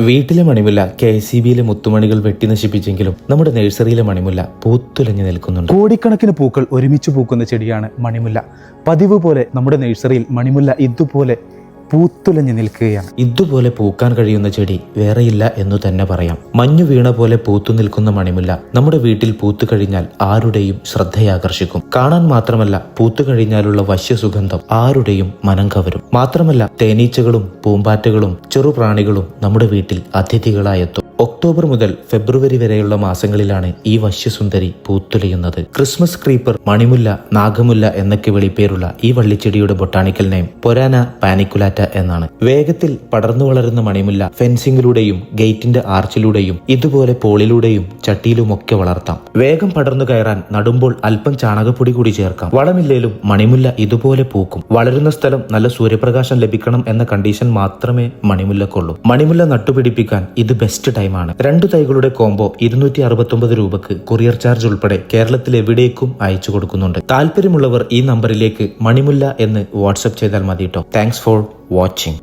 വീട്ടിലെ മണിമുല്ല K C ബിയിലെ മുത്തുമണികൾ വെട്ടി നശിപ്പിച്ചെങ്കിലും നമ്മുടെ നഴ്സറിയിലെ മണിമുല്ല പൂത്തുലഞ്ഞു നിൽക്കുന്നുണ്ട്. കോടിക്കണക്കിന് പൂക്കൾ ഒരുമിച്ച് പൂക്കുന്ന ചെടിയാണ് മണിമുല്ല. പതിവ് പോലെ നമ്മുടെ നഴ്സറിയിൽ മണിമുല്ല ഇതുപോലെ പൂത്തുലഞ്ഞു നിൽക്കുകയാണ്. ഇതുപോലെ പൂക്കാൻ കഴിയുന്ന ചെടി വേറെയില്ല എന്ന് തന്നെ പറയാം. മഞ്ഞു വീണ പോലെ പൂത്തു നിൽക്കുന്ന മണിമുല്ല നമ്മുടെ വീട്ടിൽ പൂത്തു കഴിഞ്ഞാൽ ആരുടെയും ശ്രദ്ധയാകർഷിക്കും. കാണാൻ മാത്രമല്ല പൂത്തു കഴിഞ്ഞാലുള്ള വശ്യസുഗന്ധം ആരുടെയും മനം കവരും. മാത്രമല്ല തേനീച്ചകളും പൂമ്പാറ്റകളും ചെറുപ്രാണികളും നമ്മുടെ വീട്ടിൽ അതിഥികളായെത്തും. ഒക്ടോബർ മുതൽ ഫെബ്രുവരി വരെയുള്ള മാസങ്ങളിലാണ് ഈ വശ്യസുന്ദരി പൂത്തുലയുന്നത്. ക്രിസ്മസ് ക്രീപ്പർ മണിമുല്ല നാഗമുല്ല എന്നൊക്കെ വിളിപ്പേരുള്ള ഈ വള്ളിച്ചെടിയുടെ ബൊട്ടാണിക്കൽ നെയിം പൊരാന പാനിക്കുലാറ്റ എന്നാണ്. വേഗത്തിൽ പടർന്നു വളരുന്ന മണിമുല്ല ഫെൻസിങ്ങിലൂടെയും ഗേറ്റിന്റെ ആർച്ചിലൂടെയും ഇതുപോലെ പോളിലൂടെയും ചട്ടിയിലുമൊക്കെ വളർത്താം. വേഗം പടർന്നു കയറാൻ നടുമ്പോൾ അല്പം ചാണകപ്പൊടി കൂടി ചേർക്കാം. വളമില്ലേലും മണിമുല്ല ഇതുപോലെ പൂക്കും. വളരുന്ന സ്ഥലം നല്ല സൂര്യപ്രകാശം ലഭിക്കണം എന്ന കണ്ടീഷൻ മാത്രമേ മണിമുല്ലക്കുള്ളൂ. മണിമുല്ല നട്ടുപിടിപ്പിക്കാൻ ഇത് ബെസ്റ്റ് ടൈമാണ് രണ്ടു തൈകളുടെ കോംബോ ഇരുന്നൂറ്റി അറുപത്തൊമ്പത് രൂപക്ക് കൊറിയർ ചാർജ് ഉൾപ്പെടെ കേരളത്തിൽ എവിടേക്കും അയച്ചു കൊടുക്കുന്നുണ്ട്. താല്പര്യമുള്ളവർ ഈ നമ്പറിലേക്ക് മണിമുല്ല എന്ന് വാട്സപ്പ് ചെയ്താൽ മതി കേട്ടോ താങ്ക്സ് ഫോർ വാച്ചിങ്